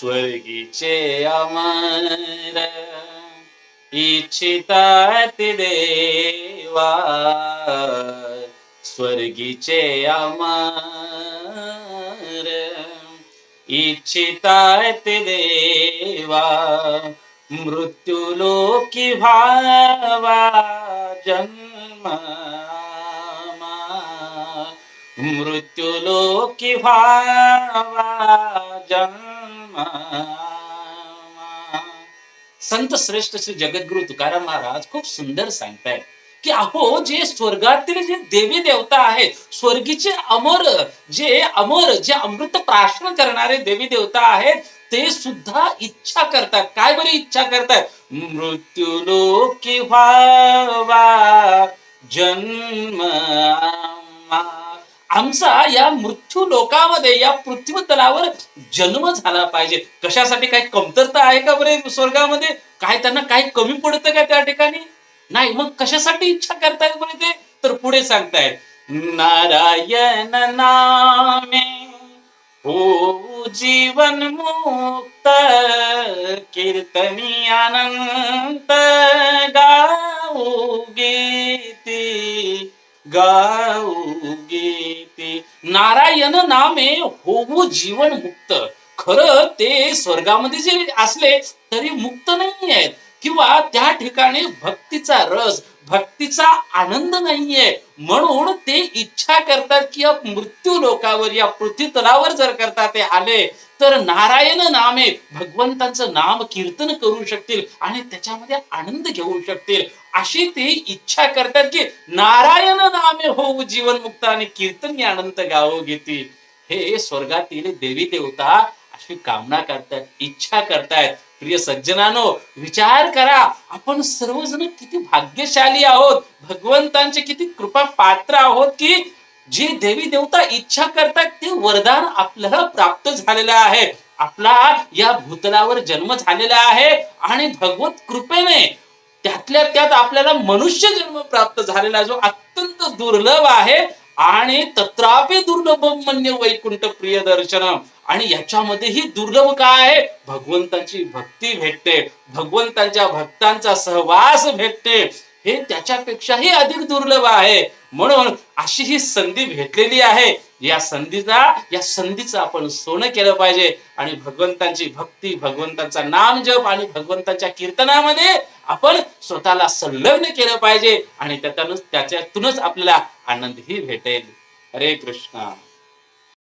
स्वर्गीचे अमर इच्छितात देवा. स्वर्गीचे अमर इच्छितात देवा. मृत्युलोकी भावा जन्म मृत्युलोकी भावा जन्म संत श्रेष्ठ श्री जगद्गुरु तुकाराम महाराज खूप सुंदर सांगतायत की अहो जे स्वर्गातील जे देवी देवता आहेत स्वर्गीचे अमर जे अमर जे अमृत प्राशन करणारे देवी देवता आहेत ते सुद्धा इच्छा करतात. काय बरी इच्छा करतात? मृत्यू लोक व्हावा जन्म आमचा या मृत्यू लोकामध्ये या पृथ्वी तलावर जन्म झाला पाहिजे. कशासाठी काही कमतरता आहे का बरे स्वर्गामध्ये? काय त्यांना काही कमी पडतं का त्या ठिकाणी? नाही मग कशासाठी इच्छा करतायत बरे ते? तर पुढे सांगतायत नारायण नामे हो जीवन मुक्त कीर्तनी आनंद गाऊ गीती गाऊ गीती नारायण नामे होऊ जीवन मुक्त. खरं ते स्वर्गामध्ये जे असले तरी मुक्त नाही आहेत. किंवा त्या ठिकाणी भक्तीचा रस भक्तीचा आनंद नाहीये म्हणून ते इच्छा करतात की या मृत्यू लोकावर या पृथ्वी तलावर जर करता ते आले तर नारायण नामे भगवंतांचं नाम कीर्तन करू शकतील आणि त्याच्यामध्ये आनंद घेऊ शकतील. अशी ते इच्छा करतात की नारायण नामे होऊ जीवन मुक्त आणि कीर्तन आनंद गावो घेतील. हे स्वर्गातील देवी देवता अशी कामना करतात इच्छा करतायत. प्रिय सज्जनानो विचार करा आपण सर्वजण किती भाग्यशाली आहोत. भगवंतांचे किती कृपा पात्र आहोत की जी देवी देवता इच्छा करतात ते वरदान आपल्याला प्राप्त झालेलं आहे. आपला या भूतलावर जन्म झालेला आहे आणि भगवत कृपेने त्यातल्या त्यात आपल्याला मनुष्य जन्म प्राप्त झालेला आहे, जो अत्यंत दुर्लभ आहे आणि तत्रापि दुर्लभ म्हणजे वैकुंठ प्रिय दर्शन. आणि याच्यामध्येही दुर्लभ काय आहे? भगवंताची भक्ती भेटते. भगवंतांच्या भक्तांचा सहवास भेटते. हे त्याच्यापेक्षाही अधिक दुर्लभ आहे. म्हणून अशी ही संधी भेटलेली आहे. या संधीचा या संधीचं आपण सोनं केलं पाहिजे. आणि भगवंतांची भक्ती भगवंतांचा नाम जप आणि भगवंताच्या कीर्तनामध्ये आपण स्वतःला संलग्न केलं पाहिजे. आणि त्यातूनच त्याच्यातूनच आपल्याला आनंदही भेटेल. हरे कृष्णा.